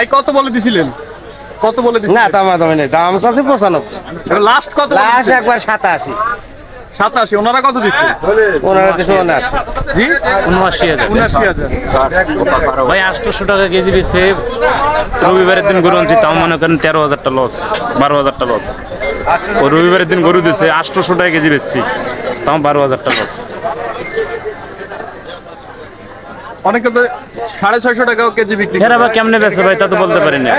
ভাই কত বলে দিছিলেন? কত বলে না দাম দাম নেই দাম আছে পঁচানব্বই। লাস্ট কত লাস্ট একবার সাতাশি। সাতাশি ওনারা কত দিচ্ছে? পনেরো দেশে উনআশি। জি? উনআশি হাজার। উনআশি হাজার। ভাই আটশোশো টাকা কেজি বেছে রবিবারের দিন গরু আনছি তাও মনে করেন তেরো হাজারটা লস বারো হাজারটা লস ও রবিবারের দিন গরু দিছে আটশোশো টাকা কেজি বেচছি তাও বারো হাজারটা লস অনেকে তো সাড়ে ছয়শো টাকা কেজি বিক্রি করে। আবার কেমনে বেছে ভাই তা তো বলতে পারি না।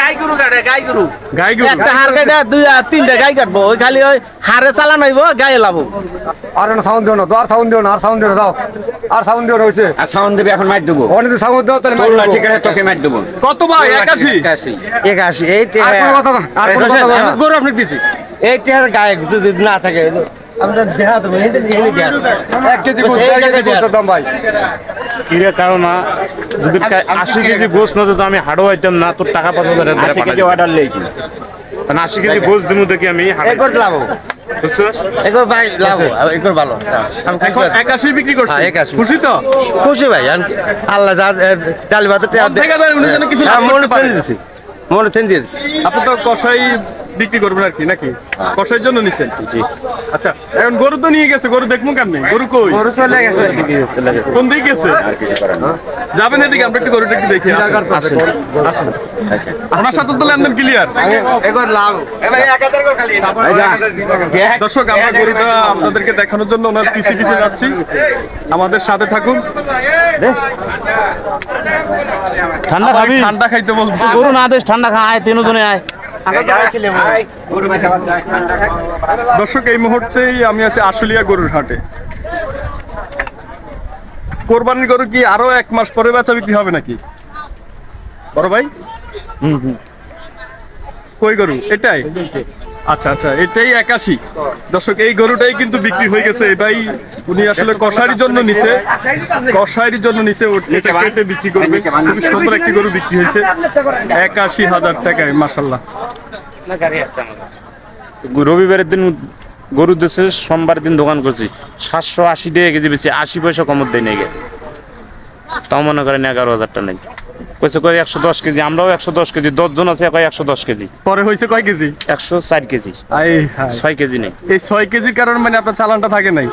গাই গরু কাটে গাই গরু। গাই গরু। একটা হার কাটে দুই আর তিনটা গাই কাটবো। ওই খালি ওই হারে চালান হইব গায়ে লাভ আর সাউন্ড দিও না তো আর সাউন্ড দিও না আর সাউন্ড দিও না দাও আর সাউন্ড দিও না আর সাউন্ড দেবে এখন মার দেবো। অনেক সাউন্ড দাও তাহলে তোর না ঠিক আছে তোকে মার দেবো। কত ভাই? একাশি? একাশি। এই আর কোনো কথা আর কোনো কথা গরু আপনি দিছি। এই টিয়ার গায়ে যদি না থাকে আমরা দেখা দেবো এক কেজি দাম ভাই। কিরে কারণ না যদি আশি কেজি গোস না দিত আমি হাড়ও আইতাম না তোর টাকা পাঁচ হাজার আশি কেজি অর্ডার কারণ আশি কেজি গোস দিমু দেখি আমি একবার লাভ ভাই লাভ ভালো। একাশি বিক্রি করছে। হ্যাঁ, খুশি তো? খুশি ভাই আল্লাহ যা ডাল মন কিছু মনে দিছি মনে তেল দিয়েছি। আপনি তো কষাই বিক্রি করবেন আর কি নাকি? কষাইয়ের জন্য নিছেন? জি। আচ্ছা এখন গরু তো নিয়ে গেছে গরু দেখব কেমনি? গরু কই? গরু চলে গেছে। কোন দিকে গেছে? যাবেন এদিকে আমরা একটু গরুটা একটু দেখি। আসেন আসেন সাথে তো লেনদেন ক্লিয়ার দর্শক আমরা গরুটা আপনাদেরকে দেখানোর জন্য ওনার পিছিয়ে পিছিয়ে যাচ্ছি। আমাদের সাথে থাকুন। ঠান্ডা ঠান্ডা খাইতে বলছি। গরু না দেশ ঠান্ডা খা আয় তিনজনে আয়। দর্শক এই মুহূর্তেই আমি আছি আশুলিয়া গরুর হাটে। কোরবানির গরু কি আরও এক মাস পরে বেচা বিক্রি হবে নাকি? বড় ভাই? কই গরু? এটাই? আচ্ছা আচ্ছা এটাই একাশি। দর্শক এই গরুটাই কিন্তু বিক্রি হয়ে গেছে। এটাই উনি আসলে কষারির জন্য নিছে। কষারির জন্য নিছে এটা কেটে বিক্রি করবে। খুবই সুন্দর একটি গরু বিক্রি হয়েছে। একাশি হাজার টাকায় মাসাল্লাহ রবিবারের দিন গরু দেশে সোমবার দিন দোকান করছি। সাতশো আশি টাকা কেজি বেশি আশি পয়সা কমত দেয় নাকি তাও মনে করেন এগারো হাজারটা নেই। কইছে কয় একশো দশ কেজি? আমরাও একশো দশ কেজি দশ জন আছে কয় একশো দশ কেজি। পরে হয়েছে কয় কেজি? একশো চার কেজি। ছয় কেজি নেই। এই ছয় কেজির কারণে মানে আপনার চালানটা থাকে নাই।